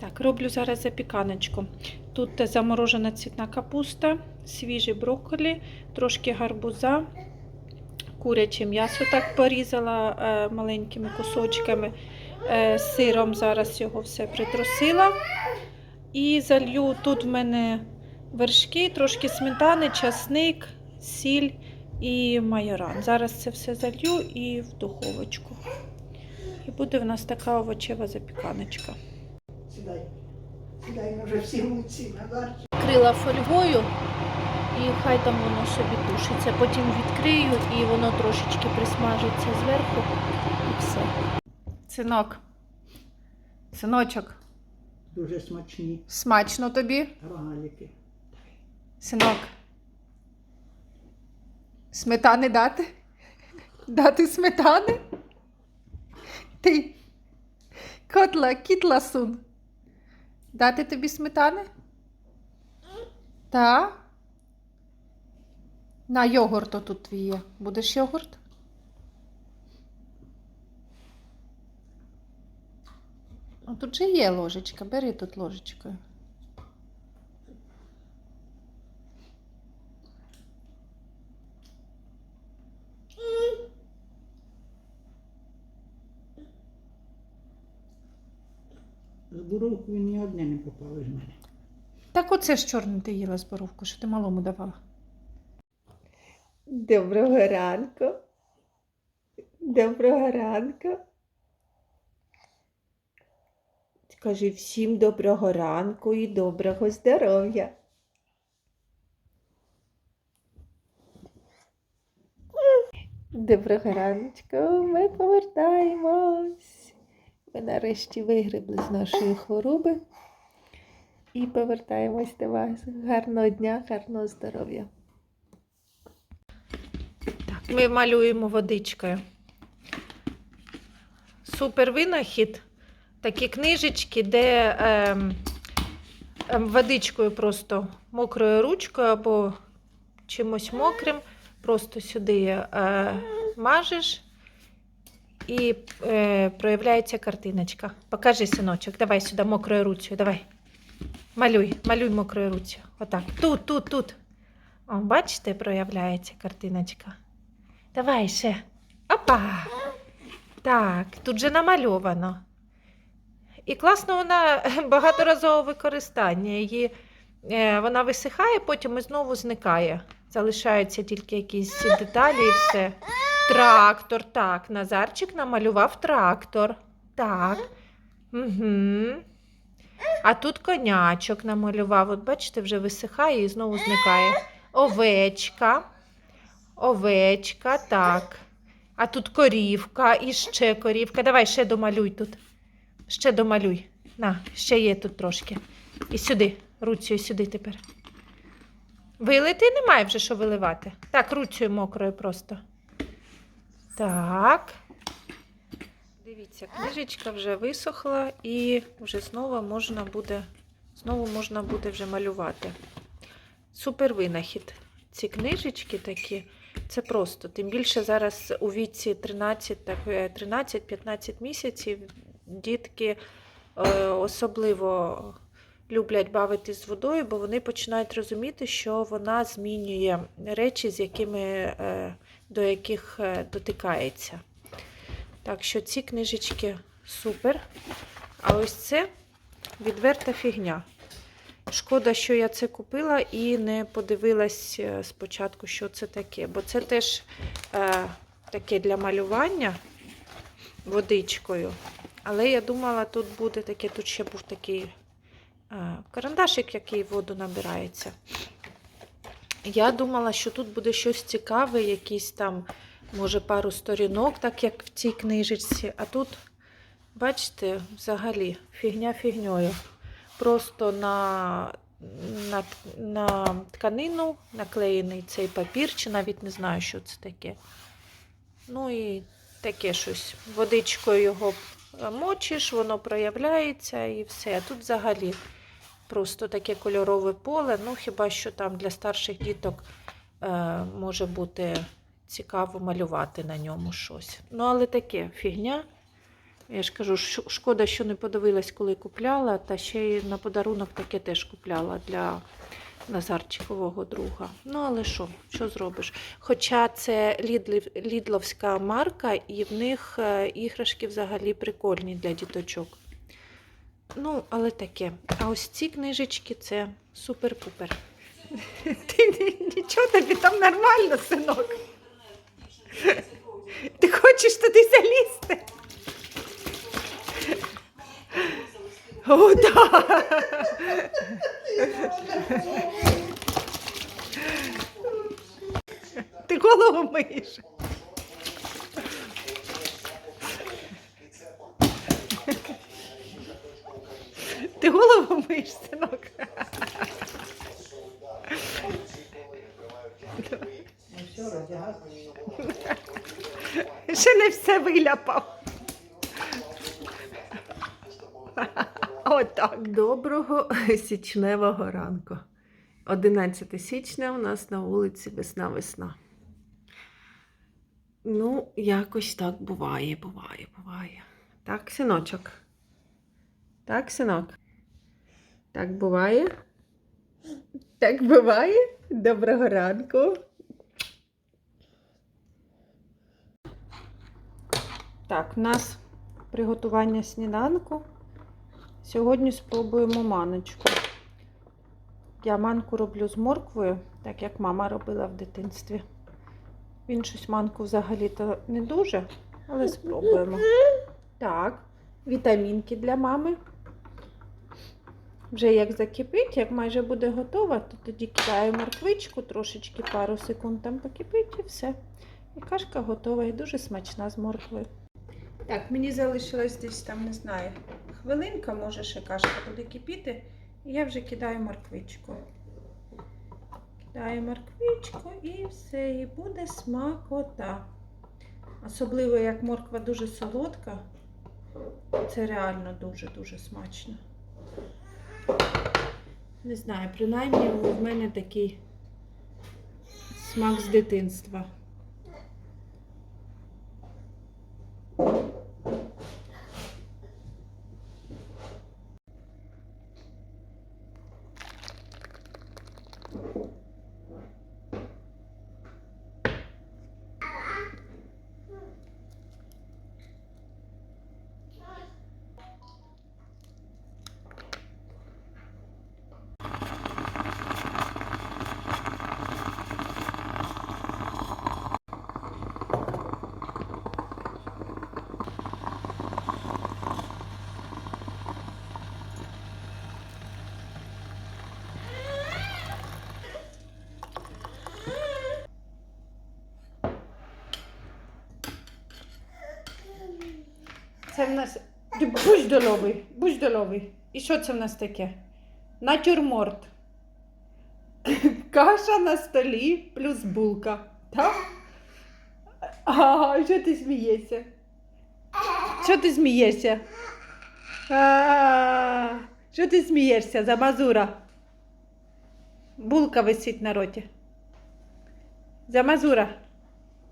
Так, роблю зараз запіканочку. Тут заморожена цвітна капуста, свіжий брокколі, трошки гарбуза, куряче м'ясо так порізала е, маленькими кусочками. Е, сиром зараз його все притрусила. І залью тут в мене вершки, трошки сметани, часник, сіль і майоран. Зараз це все залью і в духовочку. І буде в нас така овочева запіканочка. Сідай. Сідай, вже всі гуці назад. Крила фольгою і хай там воно собі тушиться. Потім відкрию і воно трошечки присмажиться зверху і все. Синок. Синочок, Дуже смачні смачно тобі? рогаліки. Синок. Сметани дати? Дати сметани? Ти. Котла, кітла сун. Дати тобі сметани? Та? На йогурт отут твій є. Будеш йогурт? Тут же є ложечка. Бери тут ложечкою. З буровкою ні одне не попало з мене. Так оце ж чорне ти їла з боровку, що ти малому давала. Доброго ранку. Доброго ранку. Скажи всім доброго ранку і доброго здоров'я. Доброго раночку, ми повертаємось. Ми нарешті вигребли з нашої хвороби. І повертаємось до вас. Гарного дня, гарного здоров'я. Ми малюємо водичкою. Супер винахід. Такі книжечки, де ем, водичкою просто мокрою ручкою або чимось мокрим. Просто сюди е, мажеш і е, проявляється картиночка. Покажи, синочок, давай сюди мокрою ручкою, давай. Малюй, малюй мокрою руцю. Отак. Тут, тут, тут. О, бачите, проявляється картиночка. Давай ще. Опа! Так, тут же намальовано. І класно вона багаторазове використання. Її, е, вона висихає, потім і знову зникає. Залишаються тільки якісь деталі і все. Трактор, так. Назарчик намалював трактор. Так. Угу. А тут конячок намалював. От бачите, вже висихає і знову зникає. Овечка. Овечка, так. А тут корівка і ще корівка. Давай ще домалюй тут. Ще домалюй. На, ще є тут трошки. І сюди, руцею сюди тепер. Вилити немає вже що виливати. Так, руцею мокрою просто. Так. Дивіться, книжечка вже висохла і вже знову можна буде, знову можна буде вже малювати. Супер винахід. Ці книжечки такі, це просто. Тим більше зараз у віці 13, так, е, 13-15 місяців дітки е, особливо люблять бавитись з водою, бо вони починають розуміти, що вона змінює речі, з якими, е, до яких е, дотикається. Так що ці книжечки супер. А ось це відверта фігня. Шкода, що я це купила і не подивилась е, спочатку, що це таке. Бо це теж е, таке для малювання водичкою. Але я думала, тут буде таке, тут ще був такий е, карандашик, який воду набирається. Я думала, що тут буде щось цікаве, якісь там, може, пару сторінок, так як в цій книжечці. А тут, бачите, взагалі фігня фігньою. Просто на, на, на тканину наклеєний цей папір, чи навіть не знаю, що це таке. Ну і таке щось. Водичкою його мочиш, воно проявляється і все. А тут взагалі просто таке кольорове поле. Ну, хіба що там для старших діток е, може бути цікаво малювати на ньому щось. Ну, але таке фігня. Я ж кажу, шкода, що не подивилась, коли купляла, та ще й на подарунок таке теж купляла для Назарчикового друга. Ну, але що, що зробиш? Хоча це лідловська марка, і в них е, іграшки взагалі прикольні для діточок. Ну, але таке. А ось ці книжечки це супер-пупер. Ти нічого тобі там нормально, синок. Ти хочеш туди залізти? О, так. Ти голову миєш. Ти миєш, синок. Ще не все виляпав. Отак. Доброго січневого ранку. 11 січня у нас на вулиці весна-весна. Ну, якось так буває, буває, буває. Так, синочок. Так, синок. Так буває. Так буває. Доброго ранку. Так, у нас приготування сніданку. Сьогодні спробуємо маночку. Я манку роблю з морквою, так як мама робила в дитинстві. Він щось манку взагалі-то не дуже, але спробуємо. Так, вітамінки для мами. Вже як закипить, як майже буде готова, то тоді кидаю морквичку, трошечки пару секунд там покипить і все. І кашка готова і дуже смачна з морквою. Так, мені залишилось десь там, не знаю, хвилинка, може ще кашка буде кипіти. І я вже кидаю морквичку. Кидаю морквичку і все, і буде смакота. Особливо, як морква дуже солодка, це реально дуже-дуже смачно. Не знаю, принаймні в мене такий смак з дитинства. Це в нас. Будь здоровий. І що це в нас таке? Натюрморт. Каша на столі плюс булка. Так? А, що ти смієшся? Що ти смієшся? Що ти смієшся за мазура? Булка висить на роті. За мазура.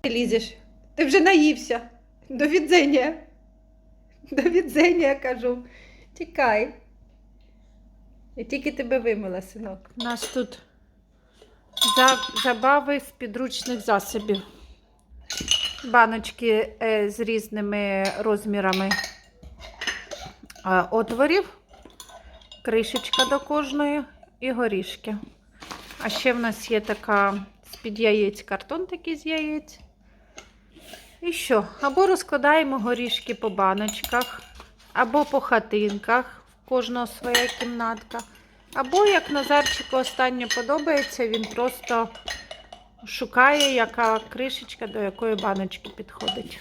Ти лізеш. Ти вже наївся. До відзення. До відзення, кажу. Тікай. Я тільки тебе вимила, синок. У нас тут забави з підручних засобів. Баночки е, з різними розмірами отворів, кришечка до кожної і горішки. А ще в нас є така з-під яєць картон такий з яєць. І що? Або розкладаємо горішки по баночках, або по хатинках, в кожного своя кімнатка. Або, як Назарчику останнє подобається, він просто шукає, яка кришечка до якої баночки підходить.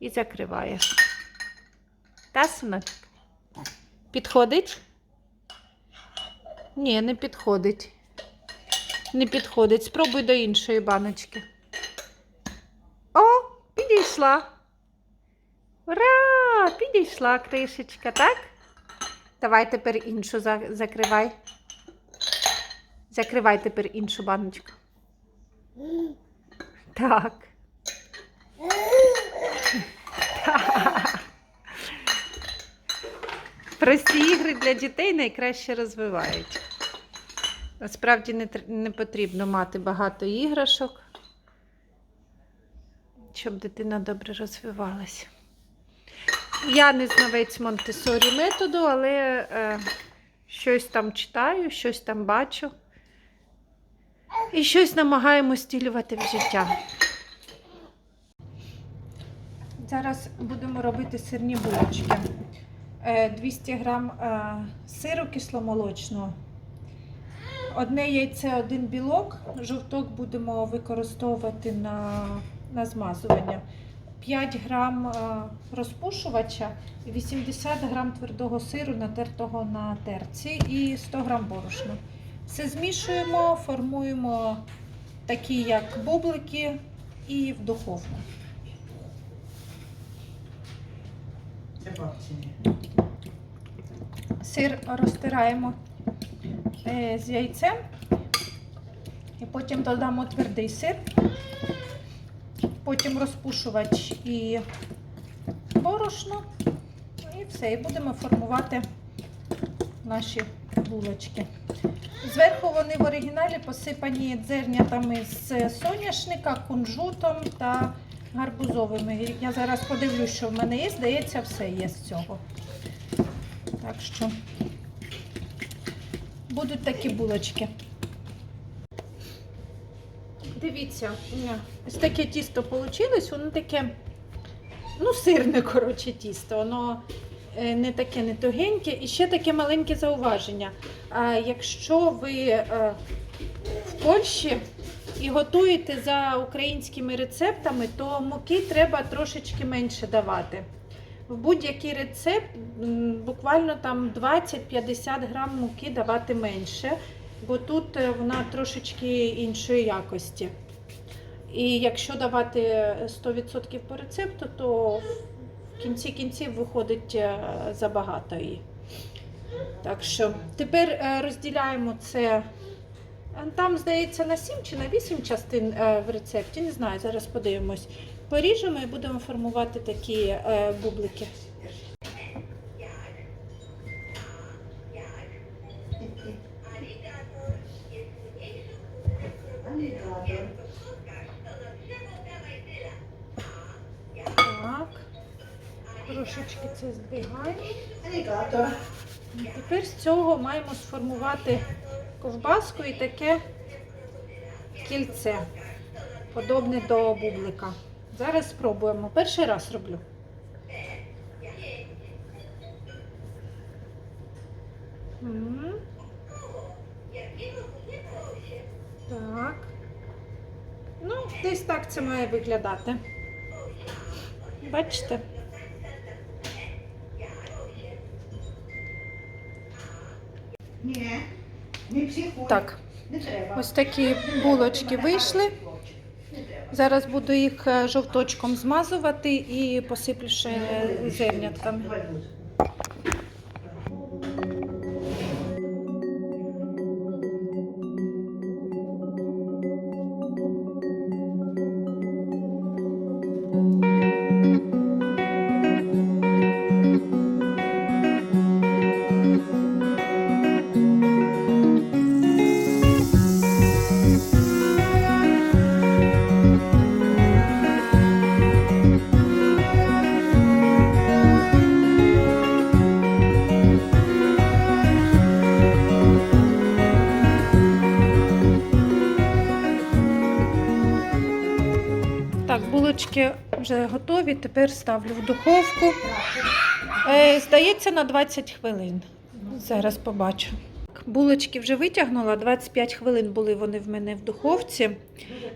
І закриває. Та, синочок? Підходить? Ні, не підходить. Не підходить. Спробуй до іншої баночки. Підійшла. Ура! Підійшла кришечка, так? Давай тепер іншу закривай. Закривай тепер іншу баночку. Так. Так. Прості ігри для дітей найкраще розвивають. Насправді не, не потрібно мати багато іграшок, щоб дитина добре розвивалася. Я не знавець Монтесорі методу, але е, щось там читаю, щось там бачу. І щось намагаємось стілювати в життя. Зараз будемо робити сирні булочки. Е, 200 грам е, сиру кисломолочного. Одне яйце, один білок. Жовток будемо використовувати на, на змазування. 5 грам е, розпушувача, 80 грам твердого сиру, натертого на терці і 100 грам борошна. Все змішуємо, формуємо такі як бублики і в духовку. Сир розтираємо е, з яйцем і потім додамо твердий сир, потім розпушувач і борошно. І все, і будемо формувати наші булочки. Зверху вони в оригіналі посипані дзернятами з соняшника, кунжутом та гарбузовими. Я зараз подивлюсь, що в мене є. Здається, все є з цього. Так що будуть такі булочки. Дивіться, ось таке тісто вийшло, воно таке, ну, сирне, коротше, тісто. Воно е, не таке не тугеньке. І ще таке маленьке зауваження. А якщо ви е, в Польщі і готуєте за українськими рецептами, то муки треба трошечки менше давати. В будь-який рецепт буквально там 20-50 грам муки давати менше, бо тут е, вона трошечки іншої якості. І якщо давати 100% по рецепту, то в кінці кінців виходить е, забагато її. Так що тепер е, розділяємо це. е, Там, здається, на 7 чи на 8 частин е, в рецепті. Не знаю, зараз подивимось. Поріжемо і будемо формувати такі е, бублики. Тепер з цього маємо сформувати ковбаску і таке кільце, подобне до бублика. Зараз спробуємо. Перший раз роблю. Так. Ну, десь так це має виглядати. Бачите? Ні, не психуй. Так. Не треба. Ось такі булочки вийшли. Зараз буду їх е, жовточком змазувати і посиплю ще зернятками. Так, булочки вже готові. Тепер ставлю в духовку. Е, здається, на 20 хвилин. Зараз побачу. Булочки вже витягнула. 25 хвилин були вони в мене в духовці.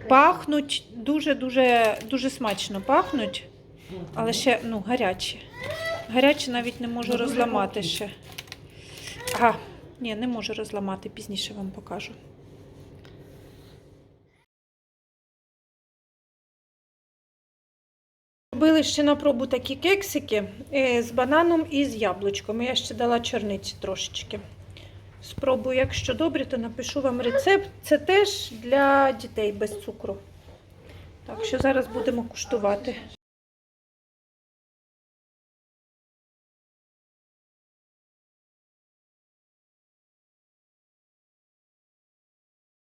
Пахнуть дуже-дуже дуже смачно пахнуть, але ще ну, гарячі. Гарячі навіть не можу розламати ще. Ага, ні, не можу розламати, пізніше вам покажу. Робили ще на пробу такі кексики е, з бананом і з яблучком. Я ще дала чорниці трошечки. Спробую, якщо добре, то напишу вам рецепт. Це теж для дітей без цукру. Так що зараз будемо куштувати.